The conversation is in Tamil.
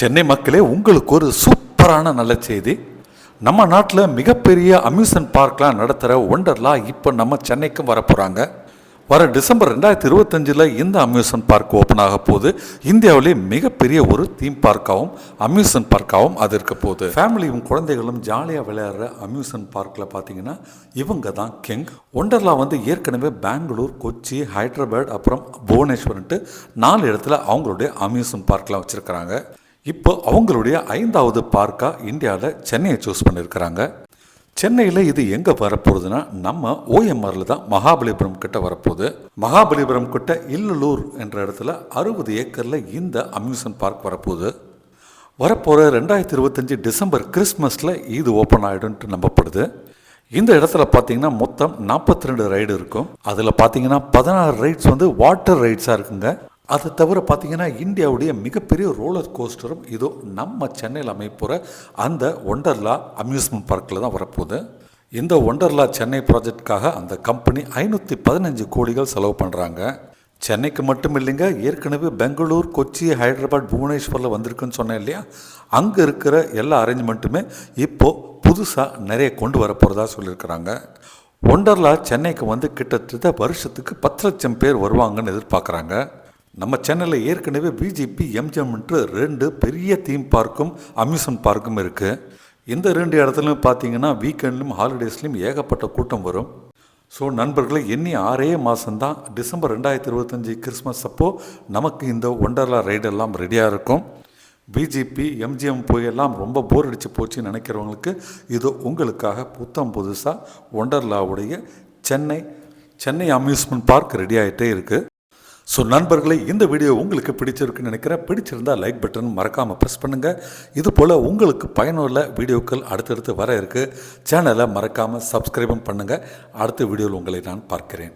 சென்னை மக்களே உங்களுக்கு ஒரு சூப்பரான நல்ல செய்தி. நம்ம நாட்டில் மிகப்பெரிய அம்யூசன் பார்க்லாம் நடத்துகிற ஒண்டர்லா இப்போ நம்ம சென்னைக்கும் வரப்போகிறாங்க வர டிசம்பர் ரெண்டாயிரத்தி இருபத்தஞ்சில் இந்த அம்யூசன் பார்க் ஓப்பன் ஆக போகுது. இந்தியாவிலே மிகப்பெரிய ஒரு தீம் பார்க்காகவும் அம்யூசன் பார்க்காகவும் அது இருக்க போகுது. ஃபேமிலியும் குழந்தைகளும் ஜாலியாக விளையாடுற அம்யூசன் பார்க்கில் பார்த்தீங்கன்னா இவங்க தான் கிங். ஒண்டர்லா வந்து ஏற்கனவே பெங்களூர் கொச்சி ஹைதராபாத் அப்புறம் புவனேஸ்வர்ன்ட்டு நாலு இடத்துல அவங்களுடைய அம்யூசன் பார்க்லாம் வச்சுருக்கிறாங்க. இப்போ அவங்களுடைய ஐந்தாவது பார்க்காக இந்தியாவில் சென்னையை சூஸ் பண்ணியிருக்கிறாங்க சென்னையில் இது எங்கே வரப்போகுதுன்னா நம்ம ஓஎம்ஆரில் தான் மகாபலிபுரம் கிட்ட வரப்போகுது. மகாபலிபுரம் கிட்ட இல்லலூர் என்ற இடத்துல அறுபது ஏக்கரில் இந்த அம்யூசன் பார்க் வரப்போகுது. வரப்போகிற ரெண்டாயிரத்தி இருபத்தஞ்சி டிசம்பர் கிறிஸ்மஸில் இது ஓப்பன் ஆகிடும்ட்டு நம்பப்படுது. இந்த இடத்துல பார்த்தீங்கன்னா மொத்தம் நாற்பத்தி ரெண்டு ரைடு இருக்கும். அதில் பார்த்தீங்கன்னா பதினாறு ரைட்ஸ் வந்து வாட்டர் ரைட்ஸாக இருக்குங்க. அது தவிர பார்த்தீங்கன்னா இந்தியாவுடைய மிகப்பெரிய ரோலர் கோஸ்டரும் இதோ நம்ம சென்னையில் அமைப்புற அந்த ஒண்டர்லா அம்யூஸ்மெண்ட் பார்க்கில் தான் வரப்போகுது. இந்த ஒண்டர்லா சென்னை ப்ராஜெக்டுக்காக அந்த கம்பெனி ஐநூற்றி பதினஞ்சு கோடிகள் செலவு பண்ணுறாங்க சென்னைக்கு மட்டும் இல்லைங்க ஏற்கனவே பெங்களூர் கொச்சி ஹைதராபாத் புவனேஸ்வரில் வந்திருக்குன்னு சொன்னேன் இல்லையா? அங்கே இருக்கிற எல்லா அரேஞ்ச்மெண்ட்டுமே இப்போது புதுசாக நிறைய கொண்டு வர போகிறதா சொல்லியிருக்கிறாங்க. ஒண்டர்லா சென்னைக்கு வந்து கிட்டத்தட்ட வருஷத்துக்கு பத்து லட்சம் பேர் வருவாங்கன்னு எதிர்பார்க்குறாங்க. நம்ம சென்னையில் ஏற்கனவே பிஜேபி எம்ஜிஎம்ன்ட்டு ரெண்டு பெரிய தீம் பார்க்கும் அம்யூஸ்மெண்ட் பார்க்கும் இருக்குது இந்த ரெண்டு இடத்துலையும் பார்த்தீங்கன்னா வீக்கெண்ட்லையும் ஹாலிடேஸ்லையும் ஏகப்பட்ட கூட்டம் வரும். ஸோ நண்பர்களே எண்ணி ஆறே மாதம்தான் டிசம்பர் ரெண்டாயிரத்தி இருபத்தஞ்சி கிறிஸ்மஸ் அப்போது நமக்கு இந்த ஒண்டர்லா ரைடு எல்லாம் ரெடியாக இருக்கும். பிஜிபி எம்ஜிஎம் போய் எல்லாம் ரொம்ப போர் அடித்து போச்சுன்னு நினைக்கிறவங்களுக்கு இது உங்களுக்காக புத்தம் புதுசாக ஒண்டர்லாவுடைய Chennai Chennai amusement park ready ஆகிட்டே இருக்குது ஸோ நண்பர்களே இந்த வீடியோ உங்களுக்கு பிடிச்சிருக்குன்னு நினைக்கிறேன். பிடிச்சிருந்தால் லைக் பட்டன் மறக்காமல் ப்ரெஸ் பண்ணுங்கள் இது போல் உங்களுக்கு பயனுள்ள வீடியோக்கள் அடுத்தடுத்து வர இருக்குது சேனலை மறக்காமல் சப்ஸ்கிரைபும் பண்ணுங்கள் அடுத்த வீடியோவில் உங்களை நான் பார்க்கிறேன்.